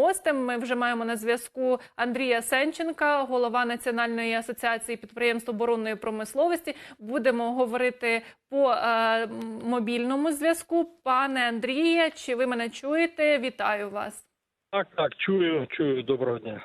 гостем. Ми вже маємо на зв'язку Андрія Сенченка, голова Національної асоціації підприємств оборонної промисловості. Будемо говорити по е, мобільному зв'язку. Пане Андріє, чи ви мене чуєте? Вітаю вас. Так, так, чую, чую. Доброго дня.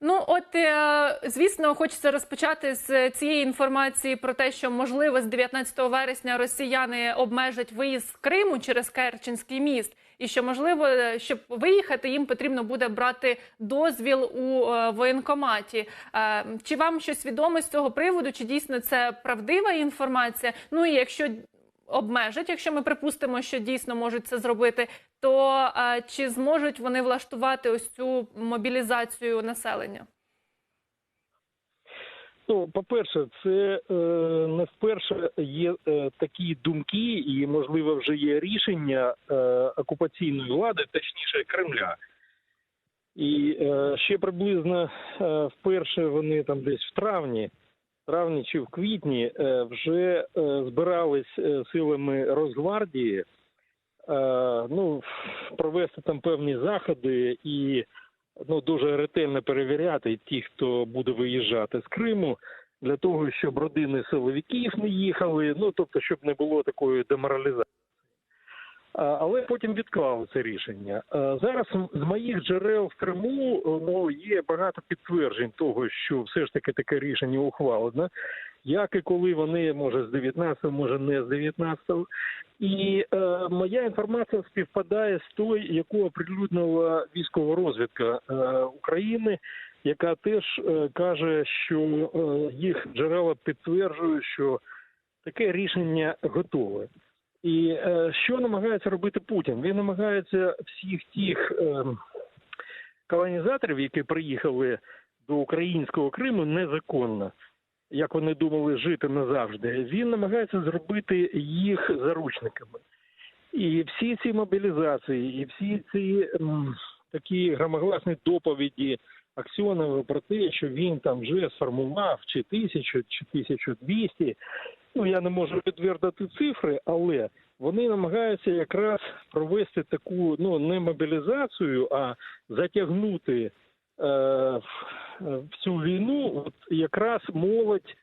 Ну, от е, звісно, хочеться розпочати з цієї інформації про те, що можливо з 19 вересня росіяни обмежать виїзд з Криму через Керченський міст, і що можливо, щоб виїхати, їм потрібно буде брати дозвіл у е, воєнкоматі. Е, Чи вам щось відомо з цього приводу? Чи дійсно це правдива інформація? Ну і якщо обмежать, якщо ми припустимо, що дійсно можуть це зробити, то е, чи зможуть вони влаштувати ось цю мобілізацію населення? Ну, по-перше, це е, не вперше є е, такі думки, і можливо вже є рішення е, окупаційної влади, точніше Кремля. І е, ще приблизно е, вперше вони там десь в травні, травні чи в квітні е, вже е, збирались е, силами Росгвардії е, ну, провести там певні заходи і ну дуже ретельно перевіряти ті, хто буде виїжджати з Криму, для того, щоб родини силовиків не їхали. Ну тобто, щоб не було такої деморалізації. Але потім відклали це рішення. Зараз з моїх джерел в Криму ну є багато підтверджень того, що все ж таки таке рішення ухвалено. Як і коли вони може з 19, може не з 19. І е, моя інформація співпадає з тою, яку оприлюднила військова розвідка е, України, яка теж е, каже, що е, їх джерела підтверджують, що таке рішення готове. І е, що намагається робити Путін? Він намагається всіх тих е, колонізаторів, які приїхали до українського Криму незаконно, як вони думали жити назавжди. Він намагається зробити їх заручниками. І всі ці мобілізації, і всі ці м, такі громогласні доповіді Аксьонова про те, що він там вже сформував чи тисячу, чи тисячу двісті. Ну я не можу підтвердити цифри, але вони намагаються якраз провести таку ну не мобілізацію, а затягнути е, в- в війну, от якраз молодь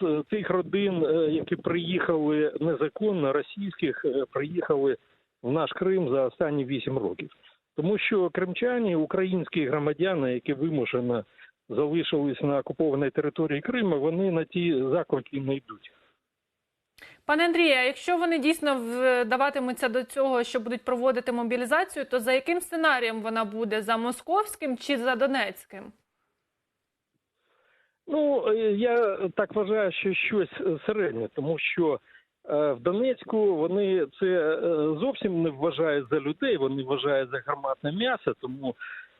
з тих родин, е, які приїхали незаконно, російських, е, приїхали в наш Крим за останні вісім років. Тому що кримчані, українські громадяни, які вимушено залишились на окупованій території Криму, вони на ті заклики не йдуть. Пане Андрію, а якщо вони дійсно вдаватимуться до цього, що будуть проводити мобілізацію, то за яким сценарієм вона буде за московським чи за донецьким? Ну е, я так вважаю, що щось середнє, тому що в Донецьку вони це е, зовсім не вважають за людей, вони вважають за гарматне м'ясо, тому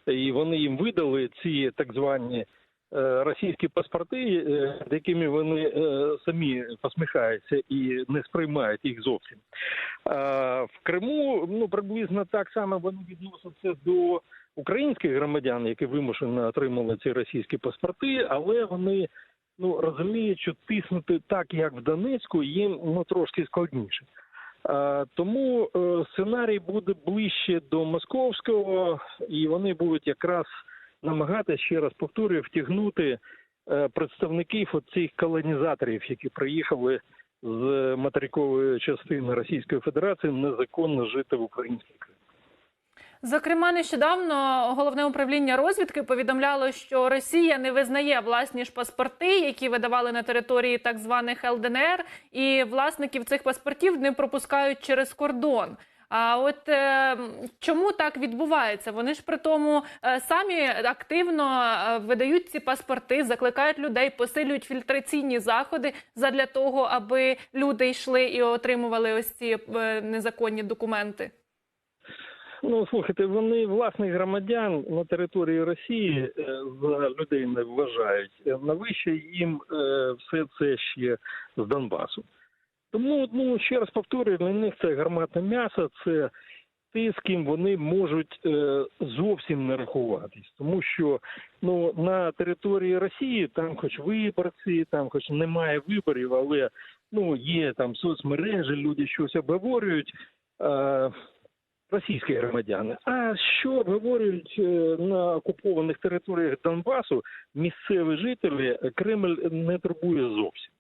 і вони їм видали ці так звані е, російські паспорти, е, якими вони е, самі посміхаються і не сприймають їх зовсім. В Криму ну приблизно так само вони відносяться до українських громадян, які вимушено отримали ці російські паспорти, але вони ну розуміють, тиснути так, як в Донецьку, їм ну трошки складніше. А, тому е, сценарій буде ближче до московського, і вони будуть якраз намагатися ще раз повторюю втягнути е, представників оцих колонізаторів, які приїхали з материкової частини Російської Федерації незаконно жити в українській Кримі. Зокрема, нещодавно головне управління розвідки повідомляло, що Росія не визнає власні ж паспорти, які видавали на території так званих ЛДНР, і власників цих паспортів не пропускають через кордон. А от е, чому так відбувається? Вони ж при тому е, самі активно е, видають ці паспорти, закликають людей, посилюють фільтраційні заходи задля того, аби люди йшли і отримували ось ці е, незаконні документи. Ну слухайте, вони власних громадян на території Росії е, за людей не вважають. Е, Навище їм е, все це ще з Донбасу. Тому ну ще раз повторюю, для них це гарматне м'ясо, це ті, з ким вони можуть е, зовсім не рахуватись, тому що ну на території Росії там, хоч виборці, там, хоч немає виборів, але ну є там соцмережі, люди щось обговорюють. Російські громадяни. А що обговорюють е, на окупованих територіях Донбасу місцеві жителі, Кремль не турбує зовсім.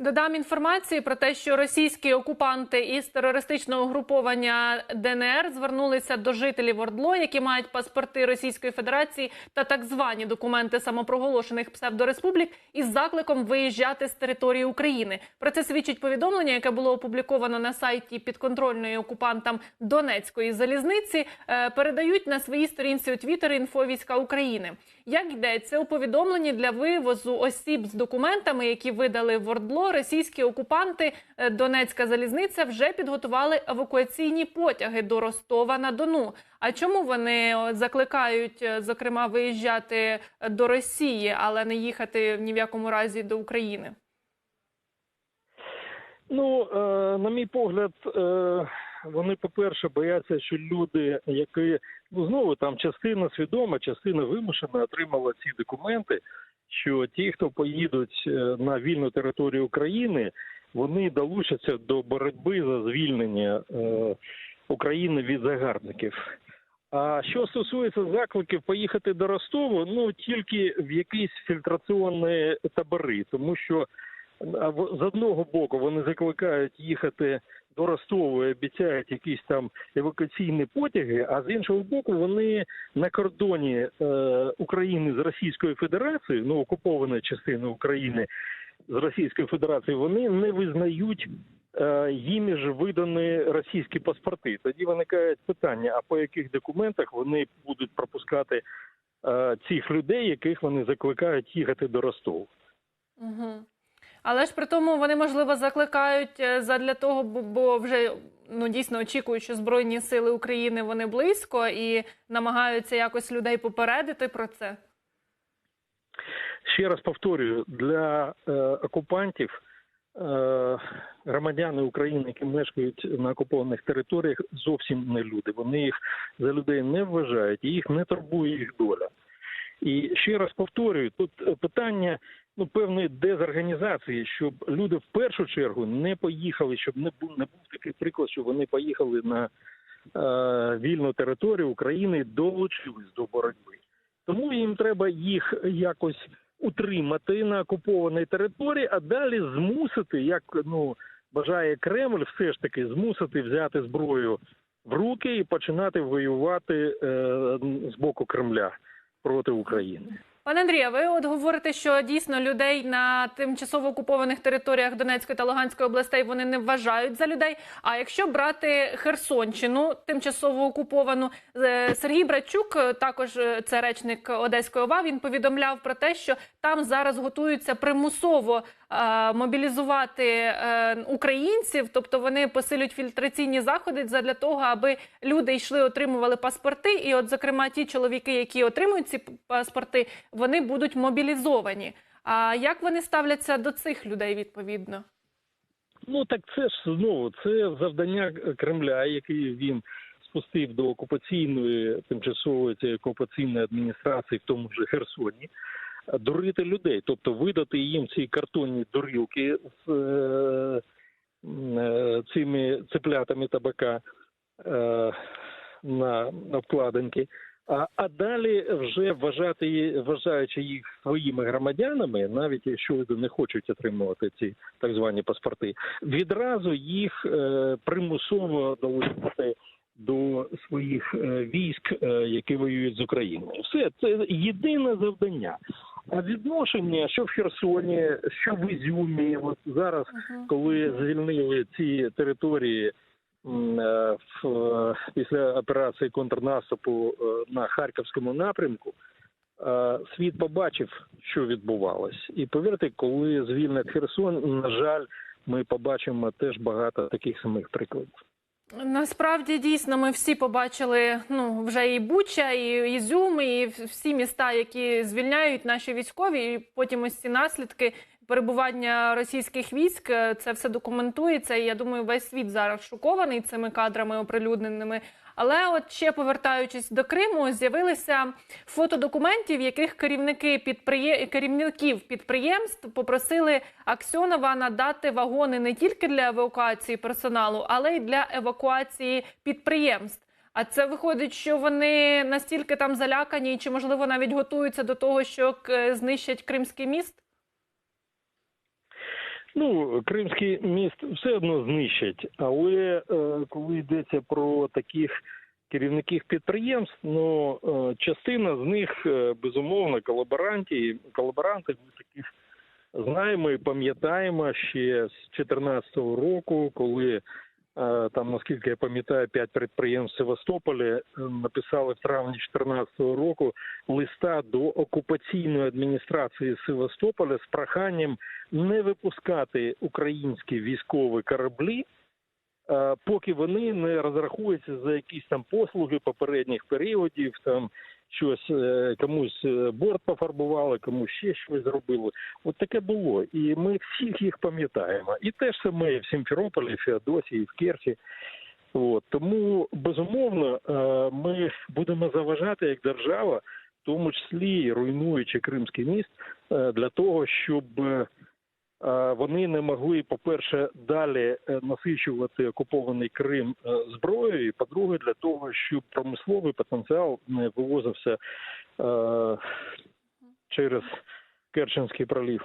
Додам інформації про те, що російські окупанти із терористичного угруповання ДНР звернулися до жителів Ордло, які мають паспорти Російської Федерації та так звані документи самопроголошених псевдореспублік, із закликом виїжджати з території України. Про це свідчить повідомлення, яке було опубліковано на сайті підконтрольної окупантам Донецької залізниці. Е, Передають на своїй сторінці у Твіттері інфовійська України. Як йдеться у повідомленні для вивозу осіб з документами, які видали в Ордло, російські окупанти е, Донецька залізниця вже підготували евакуаційні потяги до Ростова на Дону. А чому вони закликають, е, зокрема, виїжджати е, до Росії, але не їхати ні в якому разі до України? Ну, е, на мій погляд, е, вони, по-перше, бояться, що люди, які ну знову там частина свідома, частина вимушена отримала ці документи. Що ті, хто поїдуть е, на вільну територію України, вони долучаться до боротьби за звільнення е, України від загарбників. А що стосується закликів поїхати до Ростову, ну тільки в якісь фільтраційні табори, тому що з одного боку вони закликають їхати до Ростову і обіцяють якісь там евакуаційні потяги, а з іншого боку, вони на кордоні е, України з Російською Федерацією, ну окупованої частини України з Російською Федерацією, вони не визнають е, їм ж видані російські паспорти. Тоді виникає питання: а по яких документах вони будуть пропускати е, цих людей, яких вони закликають їхати до Ростову? Угу. Але ж при тому вони можливо закликають е, задля того, бо, вже ну дійсно очікують, що збройні сили України вони близько і намагаються якось людей попередити про це. Ще раз повторюю, для е, окупантів е, громадяни України, які мешкають на окупованих територіях, зовсім не люди. Вони їх за людей не вважають, і їх не турбує їх доля. І ще раз повторюю, тут е, питання ну певної дезорганізації, щоб люди в першу чергу не поїхали, щоб не був не був такий приклад, що вони поїхали на е, вільну територію України і долучились до боротьби. Тому їм треба їх якось утримати на окупованій території, а далі змусити, як ну бажає Кремль, все ж таки змусити взяти зброю в руки і починати воювати е, з боку Кремля проти України. Пане Андрія, ви от говорите, що дійсно людей на тимчасово окупованих територіях Донецької та Луганської областей вони не вважають за людей. А якщо брати Херсонщину, тимчасово окуповану, е, Сергій Братчук, е, також е, це речник Одеської ОВА, він повідомляв про те, що там зараз готуються примусово е, мобілізувати е, українців, тобто вони посилюють фільтраційні заходи для того, аби люди йшли, отримували паспорти. І, от, зокрема, ті чоловіки, які отримують ці паспорти, вони будуть мобілізовані. А як вони ставляться до цих людей відповідно? Ну так це ж знову це завдання Кремля, який він спустив до окупаційної тимчасової окупаційної адміністрації, в тому ж Херсоні, дурити людей, тобто видати їм ці картонні дурілки з е, е, цими цеплятами табака е, на обкладинки. А, а далі вже вважати вважаючи їх своїми громадянами, навіть якщо вони не хочуть отримувати ці так звані паспорти, відразу їх е, примусово долучати до своїх військ, які воюють з Україною. Все це єдине завдання. А відношення, що в Херсоні, що в Ізюмі, от зараз коли звільнили ці території е, в, е, після операції контрнаступу е, на харківському напрямку, світ побачив, що відбувалось. І повірте, коли звільнять Херсон, на жаль, ми побачимо теж багато таких самих прикладів. Насправді дійсно ми всі побачили ну вже і Буча, і Ізюм, і всі міста, які звільняють наші військові, і потім ось ці наслідки перебування російських військ. Е, Це все документується. І я думаю, весь світ зараз шокований цими кадрами оприлюдненими. Але от ще повертаючись до Криму, з'явилися фото документів, яких керівники підприє... керівників підприємств попросили Аксьонова надати вагони не тільки для евакуації персоналу, але й для евакуації підприємств. А це виходить, що вони настільки там залякані, чи можливо навіть готуються до того, що е, знищать Кримський міст? Ну, Кримський міст все одно знищать, але е, коли йдеться про таких керівників підприємств, ну е, частина з них е, безумовно колаборанти, колаборанти ми таких знаємо і пам'ятаємо ще з 2014 року, коли там, наскільки я пам'ятаю, п'ять підприємств Севастополі написали в травні 2014 року листа до окупаційної адміністрації Севастополя з проханням не випускати українські військові кораблі, е, поки вони не розрахуються за якісь там послуги попередніх періодів, там щось е, комусь е, борт пофарбували, комусь ще щось зробили. От таке було. І ми всіх їх пам'ятаємо. І те ж саме в Сімферополі, в Феодосії, в Керчі. От. Тому безумовно е, ми будемо заважати як держава, в тому числі руйнуючи Кримський міст, для того, щоб вони не могли, по-перше, далі е, насичувати окупований Крим е, зброєю, і по-друге, для того, щоб промисловий потенціал не вивозився е, через Керченський пролів.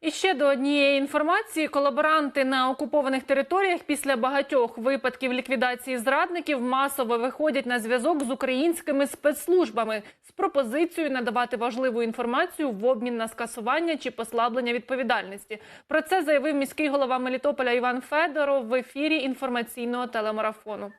І ще до однієї інформації: колаборанти на окупованих територіях після багатьох випадків ліквідації зрадників масово виходять на зв'язок з українськими спецслужбами з пропозицією надавати важливу інформацію в обмін на скасування чи послаблення відповідальності. Про це заявив міський голова Мелітополя Іван Федоров в ефірі інформаційного телемарафону.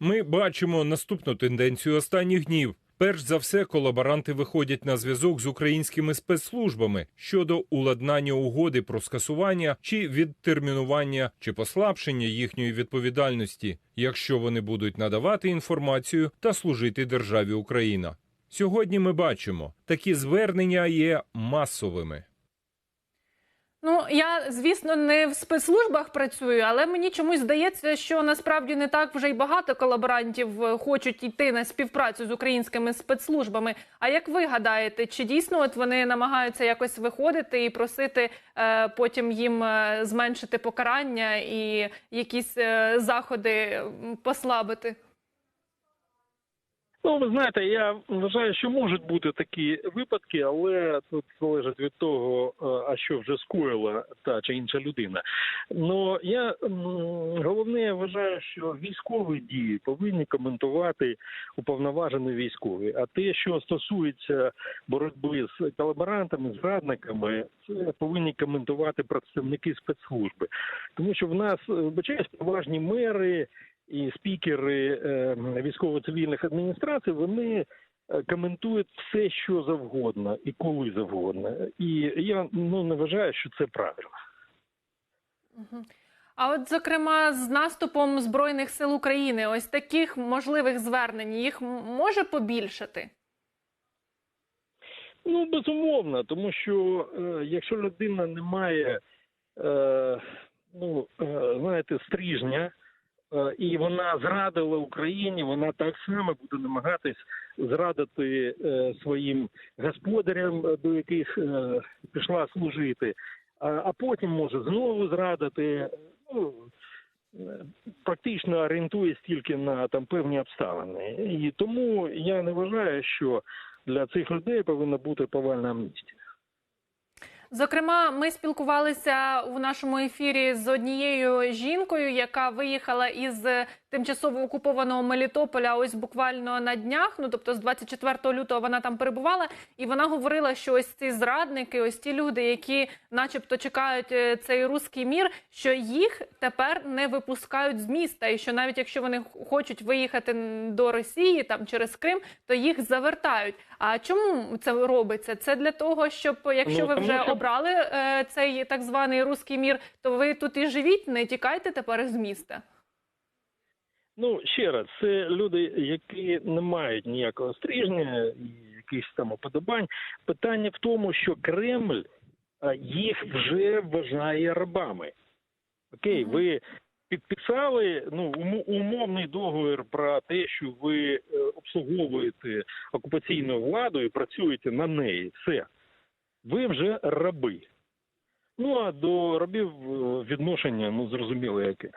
Ми бачимо наступну тенденцію останніх днів. Перш за все, колаборанти виходять на зв'язок з українськими спецслужбами щодо уладнання угоди про скасування чи відтермінування чи послабшення їхньої відповідальності, якщо вони будуть надавати інформацію та служити державі Україна. Сьогодні ми бачимо, такі звернення є масовими. Ну я звісно не в спецслужбах працюю, але мені чомусь здається, що насправді не так вже й багато колаборантів е, хочуть йти на співпрацю з українськими спецслужбами. А як ви гадаєте, чи дійсно от вони намагаються якось виходити і просити е, потім їм е, зменшити покарання і якісь е, заходи послабити? Ну, ви знаєте, я вважаю, що можуть бути такі випадки, але тут залежить від того, е, а що вже скоїла та чи інша людина. Ну я головне я вважаю, що військові дії повинні коментувати уповноважені військові. А те, що стосується боротьби з колаборантами, зрадниками, це повинні коментувати представники спецслужби, тому що в нас е, вибачаюсь, поважні мери і спікери е, військово-цивільних адміністрацій вони е, коментують все, що завгодно і коли завгодно. І я ну не вважаю, що це правильно. А от, зокрема, з наступом збройних сил України, ось таких можливих звернень їх може побільшати. Ну безумовно, тому що е, якщо людина не має, е, ну е, знаєте, стрижня. Е, І вона зрадила Україні, вона так само буде намагатись зрадити е, своїм господарям, е, до яких пішла служити, а, потім може знову зрадити. Ну, практично орієнтується тільки на там певні обставини. І тому я не вважаю, що для цих людей повинна бути повальна амністія. Зокрема, ми спілкувалися у нашому ефірі з однією жінкою, яка виїхала із тимчасово окупованого Мелітополя ось буквально на днях. Ну тобто, з 24 лютого вона там перебувала, і вона говорила, що ось ці зрадники, ось ті люди, які, начебто, чекають е, цей руський мір, що їх тепер не випускають з міста, і що навіть якщо вони хочуть виїхати до Росії там через Крим, то їх завертають. А чому це робиться? Це для того, щоб якщо Ну, ви вже що- обрали е, цей так званий руський мір, то ви тут і живіть, не тікайте тепер з міста. Ну ще раз, це люди, які не мають ніякого стрижня, і якихось там уподобань. Питання в тому, що Кремль їх вже вважає рабами. Окей, ви підписали ну умовний договір про те, що ви е, обслуговуєте окупаційну владу і працюєте на неї. Все, ви вже раби. Ну а до рабів е, відношення ну зрозуміло яке.